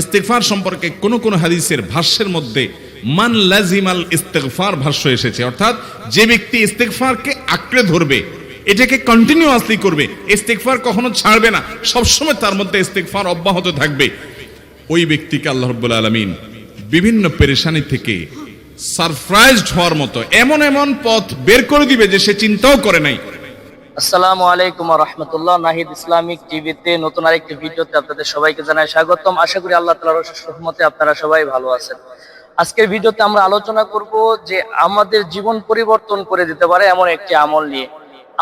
ইস্তেগফার সম্পর্কে কোন কোন হাদিসের ভাষ্যের মধ্যে মান লাজিমাল ইস্তেগফার ভাষ্য এসেছে। অর্থাৎ যে ব্যক্তি ইস্তেকফারকে আঁকড়ে ধরবে, এটাকে কন্টিনিউয়াসলি করবে ইস্তেকফার কখনো ছাড়বে না, সবসময় তার মধ্যে ইস্তেকফার অব্যাহত থাকবে। ওই ব্যক্তিকে আল্লাহ রাব্বুল আলামিন বিভিন্ন পেরেশানি থেকে সারপ্রাইজড হওয়ার মতো এমন এমন পথ বের করে দিবে যে সে চিন্তাও করে নাই। আসসালামু আলাইকুম রহমতুল্লাহ। নাহিদ ইসলামিক টিভিতে নতুন আরেকটি ভিডিওতে আপনাদের সবাইকে জানাই স্বাগতম। আশা করি আল্লাহ তালার আপনারা সবাই ভালো আছেন। আজকের ভিডিওতে আমরা আলোচনা করব যে আমাদের জীবন পরিবর্তন করে দিতে পারে এমন একটি আমল নিয়ে।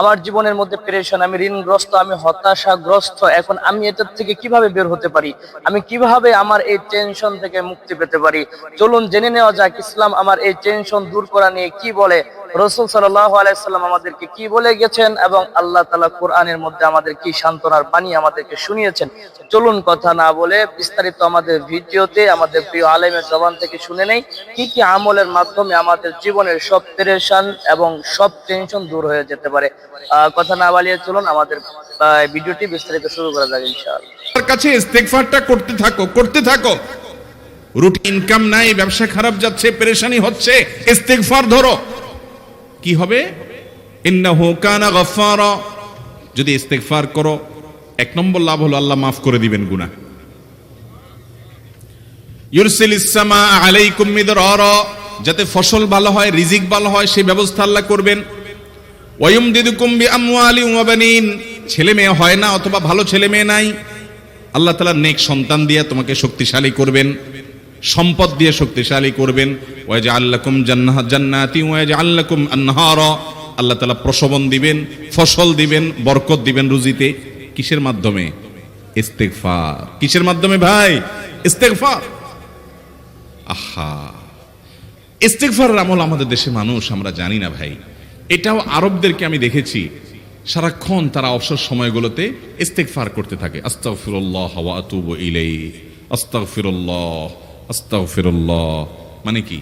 আমার জীবনের মধ্যে পেরেশান, আমি ঋণগ্রস্ত, আমি হতাশাগ্রস্ত। এখন আমি এটার থেকে কীভাবে বের হতে পারি? আমি কীভাবে আমার এই টেনশন থেকে মুক্তি পেতে পারি? চলুন জেনে নেওয়া যাক ইসলাম আমার এই টেনশন দূর করা নিয়ে কি বলে। রসুল আলাইসাল্লাম আমাদেরকে কি বলে গেছেন এবং আল্লাহ তালা কোরআনের মধ্যে আমাদের কি সান্ত্বনার বাণী আমাদেরকে শুনিয়েছেন? চলুন কথা না বলে বিস্তারিত আমাদের ভিডিওতে আমাদের প্রিয় আলেমের জবান থেকে শুনে নেই কি কি আমলের মাধ্যমে আমাদের জীবনের সব পেরেশান এবং সব টেনশন দূর হয়ে যেতে পারে। আহ, কথা না বালিয়ে চলুন আমাদের ভিডিওটি বিস্তারিত শুরু করা যাক ইনশাআল্লাহ। কাছে ইস্তেগফারটা করতে থাকো করতে থাকো। রুটি ইনকাম নাই ব্যবসা খারাপ যাচ্ছে পেরেশানি হচ্ছে ইস্তেগফার ধরো। কি হবে? যদি ইস্তেগফার করো, এক নম্বর লাভ হলো আল্লাহ মাফ করে দিবেন গুনাহ। যাতে ফসল ভালো হয়, রিজিক ভালো হয় সেই ব্যবস্থা আল্লাহ করবেন। ওয়ায়ুমদিদুকুম বিআমওয়ালি ওয়া বানিন। ছেলে মেয়ে হয় না, অথবা ভালো ছেলে মেয়ে নাই। আল্লাহ তাআলা নেক সন্তান দিয়ে তোমাকে শক্তিশালী করবেন। সম্পদ দিয়ে শক্তিশালী করবেন। ওয়াজআল লাকুম জান্নাহ জান্নাতি ওয়াজআল লাকুম আনহারা। আল্লাহ তাআলা প্রসবন দিবেন, ফসল দিবেন, বরকত দিবেন রুজিতে। কিসের মাধ্যমে? ইস্তেগফার। কিসের মাধ্যমে ভাই? ইস্তেগফার। আহা। ইস্তেগফারের আমল আমাদের দেশে মানুষ, আমরা জানি না ভাই। এটাও আরবদেরকে আমি দেখেছি, সারাক্ষণ তারা অবসর সময়গুলোতে ইস্তেগফার করতে থাকে। আস্তাগফিরুল্লাহ ওয়া আতুবু ইলাইহি। আস্তাগফিরুল্লাহ। আস্তাগফিরুল্লাহ। মানে কি?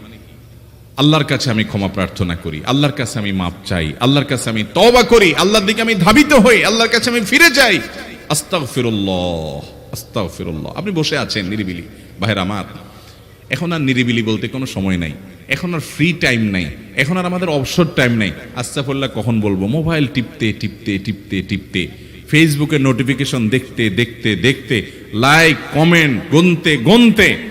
আল্লাহর কাছে আমি ক্ষমা প্রার্থনা করি, আল্লাহর কাছে আমি মাপ চাই, আল্লাহর কাছে আমি তওবা করি, আল্লাহর দিকে আমি ধাবিত হই, আল্লাহর কাছে আমি ফিরে যাই। আস্তাগফিরুল্লাহ আস্তাগফিরুল্লাহ। আপনি বসে আছেন নিরিবিলি। ভাইরা আমার, এখন আর নিরিবিলি বলতে কোনো সময় নাই। এখন আর ফ্রি টাইম নাই। এখন আর আমাদের অবসর টাইম নাই। আস্তাফুল্লাহ কখন বলব? মোবাইল টিপতে টিপতে টিপতে টিপতে। ফেসবুকে নোটিফিকেশন দেখতে দেখতে দেখতে। লাইক কমেন্ট গুনতে গুনতে।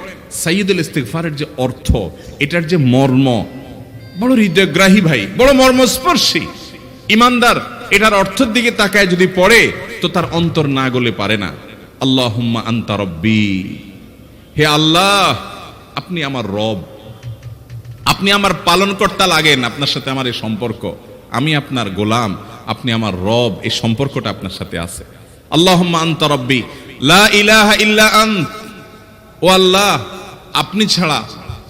সাইয়্যিদুল ইস্তেগফারের যে অর্থ, এটার যে মর্ম, বড় হৃদয়গ্রাহী ভাই, বড় মর্মস্পর্শী, ইমানদার, এটার অর্থের দিকে তাকায় যদি পড়ে, তো তার অন্তর না গলে পারে না। আল্লাহুম্মা আনতা রব্বি। হে আল্লাহ, আপনি আমার রব। আপনি আমার পালনকর্তা লাগেন, আপনার সাথে আমার এই সম্পর্ক। আমি আপনার গোলাম, আপনি আমার রব, এই সম্পর্কটা আপনার সাথে আছে। আল্লাহুম্মা আনতা রব্বি। লা ইলাহা ইল্লা আন্ত ও আল্লাহ আপনি ছাড়া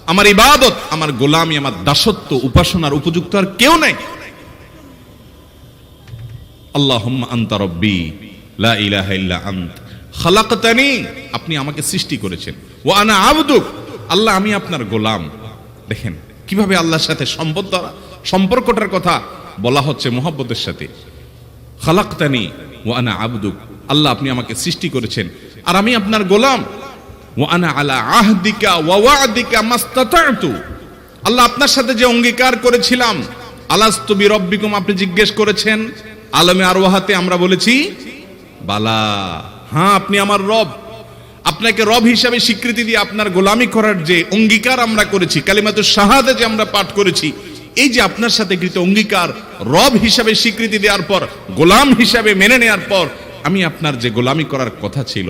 আমার ইবাদত, আমার গোলামি, আমার দাসত্ব, উপাসনার উপযুক্ত আর কেউ নাই। আল্লাহুম্মা আনতা লা ইলাহা ইল্লা খালাকতানি, আপনি আমাকে সৃষ্টি করেছেন। ওয়া আনা আবদুক, আল্লাহ আমি আপনার গোলাম। দেখেন, কীভাবে আল্লাহর সাথে সম্পদ সম্পর্কটার কথা বলা হচ্ছে মোহাব্বতের সাথে। খালাকতানি, ওয়া আনা আবদুক, আল্লাহ আপনি আমাকে সৃষ্টি করেছেন। আর আমি আপনার গোলাম। ওয়া আনা আলা আহদিকা ওয়া ওয়াদিকা মাস্তাতাতু। আল্লাহ আপনার সাথে যে অঙ্গীকার করেছিলাম, আলাস্তু বিরব্বিকুম, আপনি জিজ্ঞেস করেছেন, আলমে আরওয়াহাতে আমরা বলেছি, বালা হ্যাঁ আপনি আমার রব। আপনাকে রব হিসাবে স্বীকৃতি দিয়ে আপনার গোলামি করার যে অঙ্গীকার আমরা করেছি কালিমাতুর শাহাদা যে আমরা পাঠ করেছি, এই যে আপনার সাথে কৃত অঙ্গীকার, রব হিসাবে স্বীকৃতি দেওয়ার পর, গোলাম হিসাবে মেনে নেওয়ার পর, আমি আপনার যে গোলামি করার কথা ছিল